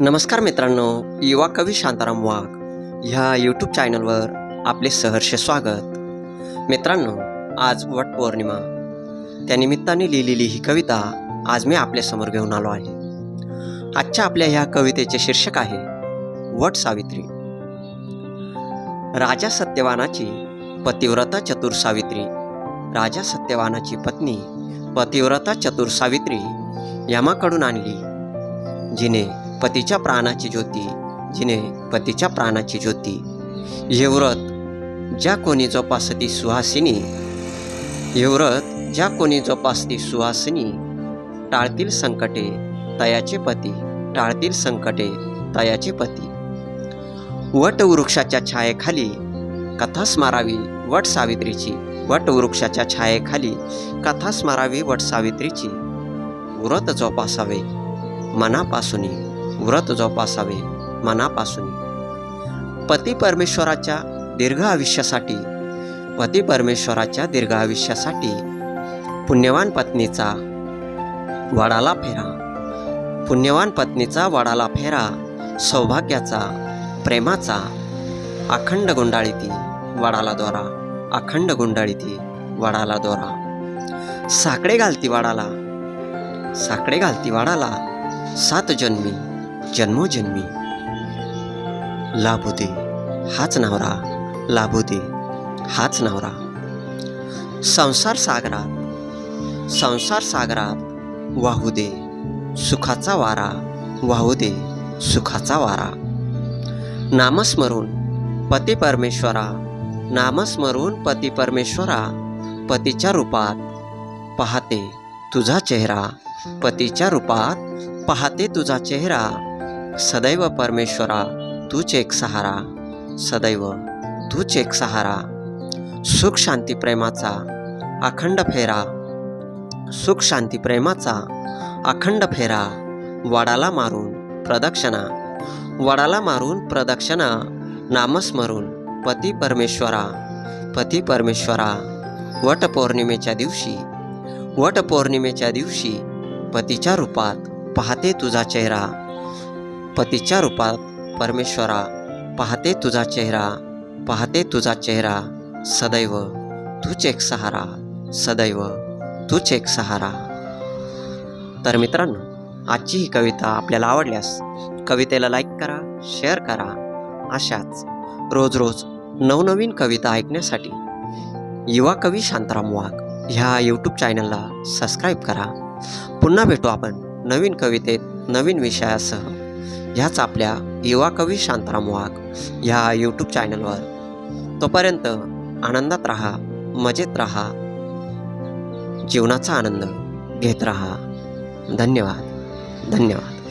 नमस्कार मित्रांनो युवा कवी शांताराम वाघ ह्या यूट्यूब चॅनलवर आपले सहर्ष स्वागत. मित्रांनो आज वट पौर्णिमा. त्यानिमित्ताने लिहिलेली ही कविता आज मी आपल्यासमोर घेऊन आलो आहे. आजच्या आपल्या ह्या कवितेचे शीर्षक आहे वट सावित्री. राजा सत्यवानाची पतिव्रता चतुर सावित्री. राजा सत्यवानाची पत्नी पतिव्रता चतुर सावित्री यमाकडून आणली. जिने पतीच्या प्राणाची ज्योती जिने पतीच्या प्राणाची ज्योती. हे व्रत ज्या कोणी जोपासती सुहासिनी हे व्रत ज्या कोणी जोपासती सुहासिनी टाळतील संकटे तयाचे पती टाळतील संकटे तयाचे पती. वट वृक्षाच्या छायेखाली कथा स्मारावी वट सावित्रीची वट वृक्षाच्या छायेखाली कथा स्मारावी वट सावित्रीची. व्रत जोपासावे मनापासून. व्रत जोपासावे मनापासून. पती परमेश्वराच्या दीर्घ आयुष्यासाठी पती परमेश्वराच्या दीर्घ आयुष्यासाठी पुण्यवान पत्नीचा वडाला फेरा. पुण्यवान पत्नीचा वडाला फेरा सौभाग्याचा प्रेमाचा अखंड गुंडाळीती वडाला दोरा. अखंड गुंडाळीती वडाला दोरा. साकडे घालती वाडाला. साकडे घालती वाडाला सात जन्मी. जन्मोजन्मी. लाभूदे हाच नवरा लाभूदे हाच नवरा. संसार सागरात संसार सागरात वाहू दे सुखाचा वारा वाहू दे सुखाचा वारा. नामस्मरून पती परमेश्वरा नामस्मरून पती परमेश्वरा पतीच्या रूपात पाहते तुझा चेहरा पतीच्या रूपात पाहते तुझा चेहरा. सदैव परमेश्वरा तूच एक सहारा. सदैव तूच एक सहारा. सुख शांती प्रेमाचा अखंड फेरा. सुख शांती प्रेमाचा अखंड फेरा. वडाला मारून प्रदक्षिणा. वडाला मारून प्रदक्षिणा. नामस्मरून पती परमेश्वरा. पती परमेश्वरा वटपौर्णिमेच्या दिवशी. वटपौर्णिमेच्या दिवशी पतीच्या रूपात पाहते तुझा चेहरा. पतीच्या रूपात परमेश्वरा पाहते तुझा चेहरा पाहते तुझा चेहरा सदैव तूच एक सहारा सदैव तूच एक सहारा. तर मित्रांनो आजची ही कविता आपल्याला आवडल्यास कवितेला लाईक करा शेअर करा. अशाच रोज रोज नवनवीन कविता ऐकण्यासाठी युवा कवी शांताराम वाघ ह्या यूट्यूब चॅनलला सबस्क्राईब करा. पुन्हा भेटू आपण नवीन कवितेत नवीन विषयासह. ह्याच आपल्या युवा कवी शांताराम वाघ ह्या यूट्यूब चॅनलवर तोपर्यंत आनंदात राहा मजेत राहा जीवनाचा आनंद घेत राहा. धन्यवाद. धन्यवाद.